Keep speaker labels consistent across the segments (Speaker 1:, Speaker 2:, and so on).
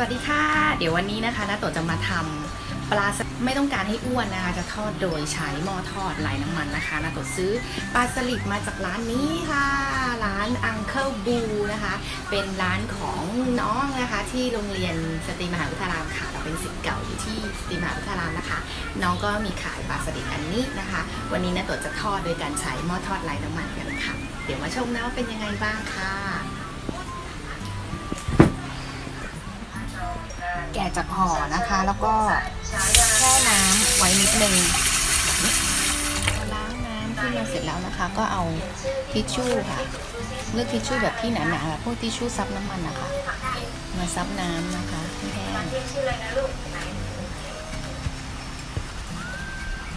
Speaker 1: วัสดีค่ะ เดี๋ยววันนี้นะคะนาโตะจะมาทำปลาสไม่ต้องการให้อ้วนนะคะ จะทอดโดยใช้หม้อทอดไร้น้ำมันนะคะนาโตะซื้อปลาสลิดมาจากร้านนี้ค่ะ ร้าน Uncle Boo นะคะ เป็นร้านของน้องนะคะ ที่โรงเรียนสตรีมหาวิทยาลัยค่ะเราเป็นศิษย์เก่าอยู่ที่สตรีมหาวิทยาลัยนะคะ น้องก็มีขายปลาสลิดอันนี้นะคะ วันนี้นาโตะจะทอดโดยการใช้หม้อทอดไร้น้ำมันกันค่ะ เดี๋ยวมาชมนะว่าเป็นยังไงบ้างค่ะ แกะจากห่อนะคะ แล้วก็แช่น้ำไว้นิดนึงล้างน้ำที่เราเสร็จแล้วนะคะ ก็เอาทิชชู่ค่ะ เลือกทิชชู่แบบที่หนาๆแบบพวกทิชชู่ซับน้ำมันนะคะ มาซับน้ำนะคะให้แห้ง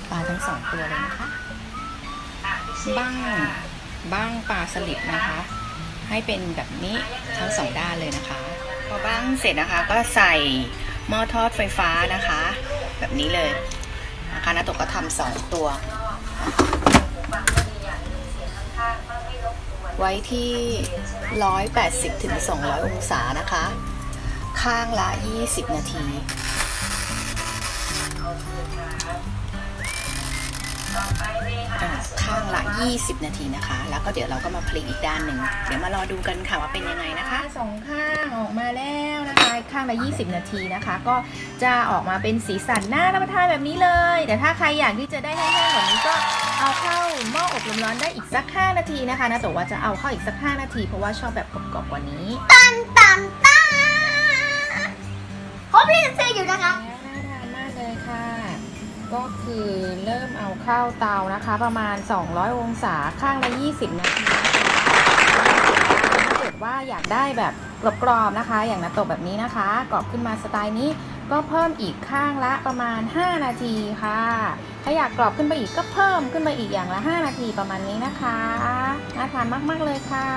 Speaker 1: ปลาทั้งสองตัวเลยนะคะ บ้างบ้างปลาสลิดนะคะ ให้เป็นแบบนี้ทั้งสองด้านเลยนะคะ พอบ้างเสร็จนะคะก็ใส่หม้อทอดไฟฟ้านะคะ แบบนี้เลยนะคะนาตกก็ทำสองตัว ไว้ที่ 180ถึง200 องศานะคะ ข้างละ 20 นาทีข้างละ 20 นาทีนะคะ แล้วก็เดี๋ยวเราก็มาพลิกอีกด้านหนึ่ง เดี๋ยวมารอดูกันค่ะว่าเป็นยังไงนะคะสองข้าง มาแล้วนะคะข้างละ 20 นาทีนะคะ ก็จะออกมาเป็นสีสันน่ารับประทานแบบนี้เลย แต่ถ้าใครอยากที่จะได้แห้งๆแบบนี้ก็เอาเข้าหม้ออบลมร้อนได้อีกสัก 5 นาทีนะคะนะแต่ว่าจะเอาเข้าอีกสัก 5 นาที เพราะว่าชอบแบบกรอบๆกว่านี้
Speaker 2: ตันตันตันผมเรียนเซอยู่นะคะ
Speaker 1: น่าทานมากเลยค่ะ ก็คือเริ่มเอาเข้าเตานะคะ ประมาณ 200 องศาข้างละ 20 นาทีนะคะถ้าเกิดว่า อยากได้แบบกรอบๆนะคะ อย่างนาโตะแบบนี้นะคะกรอบขึ้นมาสไตล์นี้ก็เพิ่มอีกข้างละประมาณ 5 นาทีค่ะ ถ้าอยากกรอบขึ้นไปอีกก็เพิ่มขึ้นไปอีกอย่างละ 5 นาทีประมาณนี้นะคะ น่าทานมากๆเลยค่ะ